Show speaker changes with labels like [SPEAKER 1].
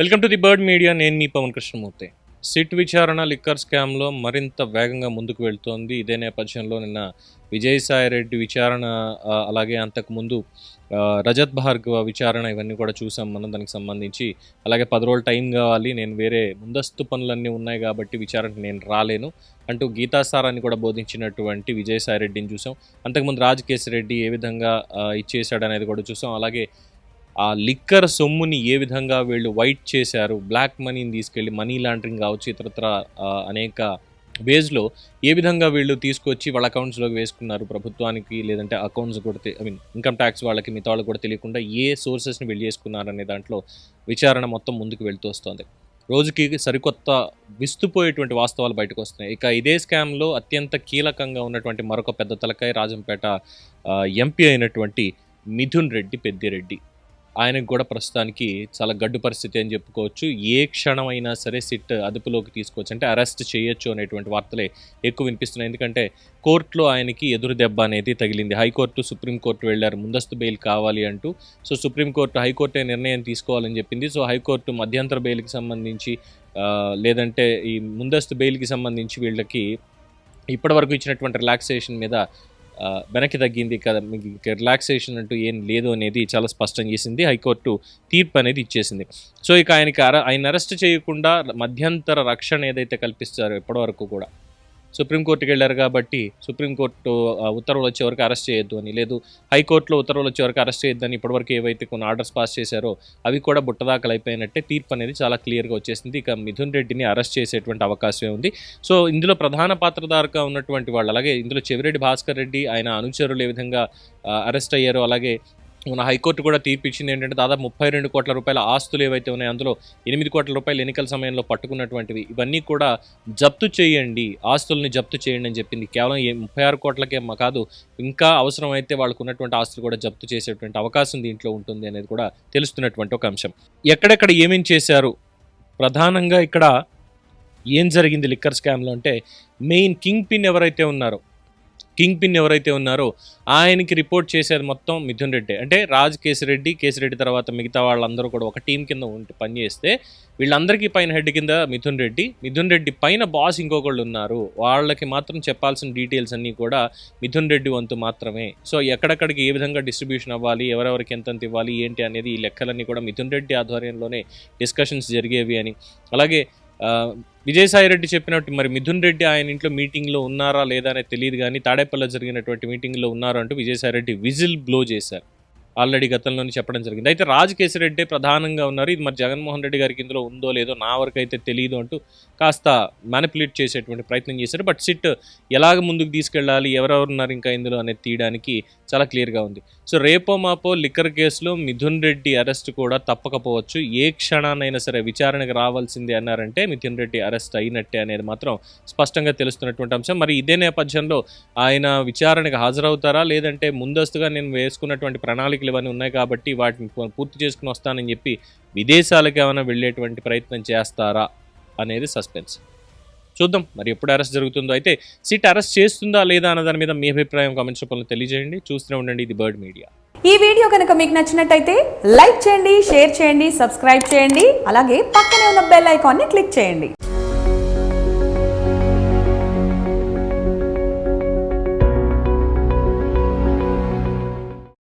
[SPEAKER 1] Welcome to the bird media. నేను మీ Pavan Krishnamurthy. SIT విచారణ లిక్కర్ స్కామ్లో మరింత వేగంగా ముందుకు వెళ్తోంది. ఇదే నేపథ్యంలో నిన్న విజయసాయి రెడ్డి విచారణ అలాగే అంతకుముందు రజత్ భార్గవ విచారణ ఇవన్నీ కూడా చూసాం మనం. దానికి సంబంధించి అలాగే పది రోజులు టైం కావాలి. నేను వేరే ముందస్తు పనులన్నీ ఉన్నాయి కాబట్టి విచారణకు నేను రాలేను అంటూ గీతాసారాన్ని కూడా బోధించినటువంటి విజయసాయి రెడ్డిని చూసాం. అంతకుముందు రాజకేశ్ రెడ్డి ఏ విధంగా ఆ, అనేది కూడా చూసాం. అలాగే ఆ లిక్కర్ సొమ్ముని ఏ విధంగా వీళ్ళు వైట్ చేశారు బ్లాక్ మనీని తీసుకెళ్ళి మనీ లాండరింగ్ కావచ్చు ఇతరత్ర అనేక వేజ్లో ఏ విధంగా వీళ్ళు తీసుకొచ్చి వాళ్ళ అకౌంట్స్లోకి వేసుకున్నారు ప్రభుత్వానికి లేదంటే అకౌంట్స్ కూడా ఐ మీన్ ఇన్కమ్ ట్యాక్స్ వాళ్ళకి మిగతా వాళ్ళు కూడా తెలియకుండా ఏ సోర్సెస్ని వెళ్ళి చేసుకున్నారు అనే దాంట్లో విచారణ మొత్తం ముందుకు వెళ్తూ వస్తుంది. రోజుకి సరికొత్త విస్తుపోయేటువంటి వాస్తవాలు బయటకు వస్తున్నాయి. ఇక ఇదే స్కామ్లో అత్యంత కీలకంగా ఉన్నటువంటి మరొక పెద్ద తలకాయ రాజంపేట ఎంపీ అయినటువంటి మిథున్ రెడ్డి పెద్దిరెడ్డి. ఆయనకు కూడా ప్రస్తుతానికి చాలా గడ్డు పరిస్థితి అని చెప్పుకోవచ్చు. ఏ క్షణమైనా సరే సిట్ అదుపులోకి తీసుకోవచ్చు. అంటే అరెస్ట్ చేయొచ్చు అనేటువంటి వార్తలే ఎక్కువ వినిపిస్తున్నాయి. ఎందుకంటే కోర్టులో ఆయనకి ఎదురు దెబ్బ అనేది తగిలింది. హైకోర్టు సుప్రీంకోర్టు వెళ్ళారు. ముందస్తు బెయిల్ కావాలి అంటూ సో సుప్రీంకోర్టు హైకోర్టే నిర్ణయం తీసుకోవాలని చెప్పింది. సో హైకోర్టు మధ్యంతర బెయిల్కి సంబంధించి లేదంటే ఈ ముందస్తు బెయిల్కి సంబంధించి వీళ్ళకి ఇప్పటివరకు ఇచ్చినటువంటి రిలాక్సేషన్ మీద వెనక్కి తగ్గింది కదా మీకు రిలాక్సేషన్ అంటూ ఏం లేదు అనేది చాలా స్పష్టం చేసింది. హైకోర్టు తీర్పు అనేది ఇచ్చేసింది. సో ఇక ఆయనకి అర ఆయన అరెస్ట్ చేయకుండా మధ్యంతర రక్షణ ఏదైతే కల్పిస్తారో ఇప్పటివరకు కూడా సుప్రీంకోర్టుకి వెళ్ళారు కాబట్టి సుప్రీంకోర్టు ఉత్తర్వులు వచ్చే వరకు అరెస్ట్ చేయొద్దు అని. లేదు హైకోర్టులో ఉత్తర్వులు వచ్చే వరకు అరెస్ట్ చేయొద్దని ఇప్పటివరకు ఏవైతే కొన్ని ఆర్డర్స్ పాస్ చేశారో అవి కూడా బుట్టదాఖలు అయిపోయినట్టే తీర్పు అనేది చాలా క్లియర్గా వచ్చేసింది. ఇక మిథున్ రెడ్డిని అరెస్ట్ చేసేటువంటి అవకాశమే ఉంది. సో ఇందులో ప్రధాన పాత్రధారగా ఉన్నటువంటి వాళ్ళు అలాగే ఇందులో చెవిరెడ్డి భాస్కర్ రెడ్డి ఆయన అనుచరులు ఏ విధంగా అరెస్ట్ అయ్యారో అలాగే మన హైకోర్టు కూడా తీర్పు ఇచ్చింది ఏంటంటే దాదాపు ముప్పై రెండు కోట్ల రూపాయల ఆస్తులు ఏవైతే ఉన్నాయో అందులో ఎనిమిది కోట్ల రూపాయలు ఎన్నికల సమయంలో పట్టుకున్నటువంటివి ఇవన్నీ కూడా జప్తు చేయండి ఆస్తుల్ని జప్తు చేయండి అని చెప్పింది. కేవలం ఏ ముప్పై ఆరు కోట్లకే కాదు ఇంకా అవసరమైతే వాళ్ళకు ఉన్నటువంటి ఆస్తులు కూడా జప్తు చేసేటువంటి అవకాశం దీంట్లో ఉంటుంది అనేది కూడా తెలుస్తున్నటువంటి ఒక అంశం. ఎక్కడెక్కడ ఏమేం చేశారు? ప్రధానంగా ఇక్కడ ఏం జరిగింది లిక్కర్ స్కామ్లో అంటే మెయిన్ కింగ్ పిన్ ఎవరైతే ఉన్నారో కింగ్ పిన్ ఎవరైతే ఉన్నారో ఆయనకి రిపోర్ట్ చేసేది మొత్తం మిథున్ రెడ్డి. అంటే రాజ్ కేసిరెడ్డి కేసిరెడ్డి తర్వాత మిగతా వాళ్ళందరూ కూడా ఒక టీం కింద ఉంటే పనిచేస్తే వీళ్ళందరికీ పైన హెడ్ కింద మిథున్ రెడ్డి. మిథున్ రెడ్డి పైన బాస్ ఇంకొకళ్ళు ఉన్నారు. వాళ్ళకి మాత్రం చెప్పాల్సిన డీటెయిల్స్ అన్నీ కూడా మిథున్ రెడ్డి వంతు మాత్రమే. సో ఎక్కడెక్కడికి ఏ విధంగా డిస్ట్రిబ్యూషన్ అవ్వాలి ఎవరెవరికి ఎంతెంత ఇవ్వాలి ఏంటి అనేది ఈ లెక్కలన్నీ కూడా మిథున్ రెడ్డి ఆధ్వర్యంలోనే డిస్కషన్స్ జరిగేవి అని. అలాగే విజయసాయి రెడ్డి చెప్పినట్టు మరి మిథున్ రెడ్డి ఆయన ఇంట్లో మీటింగ్లో ఉన్నారా లేదా అనేది తెలియదు కానీ తాడేపల్లిలో జరిగినటువంటి మీటింగ్లో ఉన్నారా అంటూ విజయసాయి రెడ్డి విజిల్ బ్లో చేశారు. ఆల్రెడీ గతంలోనే చెప్పడం జరిగింది. అయితే రాజకేశరెడ్డి ప్రధానంగా ఉన్నారు. ఇది మరి జగన్మోహన్ రెడ్డి గారికి ఇందులో ఉందో లేదో నా వరకు అయితే తెలియదు అంటూ కాస్త మ్యానిపులేట్ చేసేటువంటి ప్రయత్నం చేశారు. బట్ సిట్ ఎలాగ ముందుకు తీసుకెళ్ళాలి? ఎవరెవరు ఉన్నారు ఇంకా ఇందులో అనేది తీయడానికి చాలా క్లియర్గా ఉంది. సో రేపో మాపో లిక్కర్ కేసులో మిథున్ రెడ్డి అరెస్ట్ కూడా తప్పకపోవచ్చు. ఏ క్షణానైనా సరే విచారణకు రావాల్సిందే అన్నారంటే మిథున్ రెడ్డి అరెస్ట్ అయినట్టే అనేది మాత్రం స్పష్టంగా తెలుస్తున్నటువంటి అంశం. మరి ఇదే నేపథ్యంలో ఆయన విచారణకు హాజరవుతారా? లేదంటే ముందస్తుగా నేను వేసుకున్నటువంటి ప్రణాళికలు ఇవన్నీ ఉన్నాయి కాబట్టి వాటిని పూర్తి చేసుకుని వస్తానని చెప్పి విదేశాలకు ఏమైనా వెళ్ళేటువంటి ప్రయత్నం చేస్తారా? అనేది సస్పెన్స్. చూద్దాం. మరి ఎప్పుడు అరెస్ట్ జరుగుతుందో అయితే సిట్ అరెస్ట్ చేస్తుందా లేదా అన్న దాని మీద మీ అభిప్రాయం కామెంట్స్ రూపంలో తెలియజేయండి. చూస్తూనే ఉండండి ఇది బర్డ్ మీడియా.
[SPEAKER 2] ఈ వీడియో కనుక మీకు నచ్చినట్టయితే లైక్ చేయండి షేర్ చేయండి సబ్స్క్రైబ్ చేయండి అలాగే పక్కనే ఉన్న బెల్ ఐకాన్ని క్లిక్ చేయండి.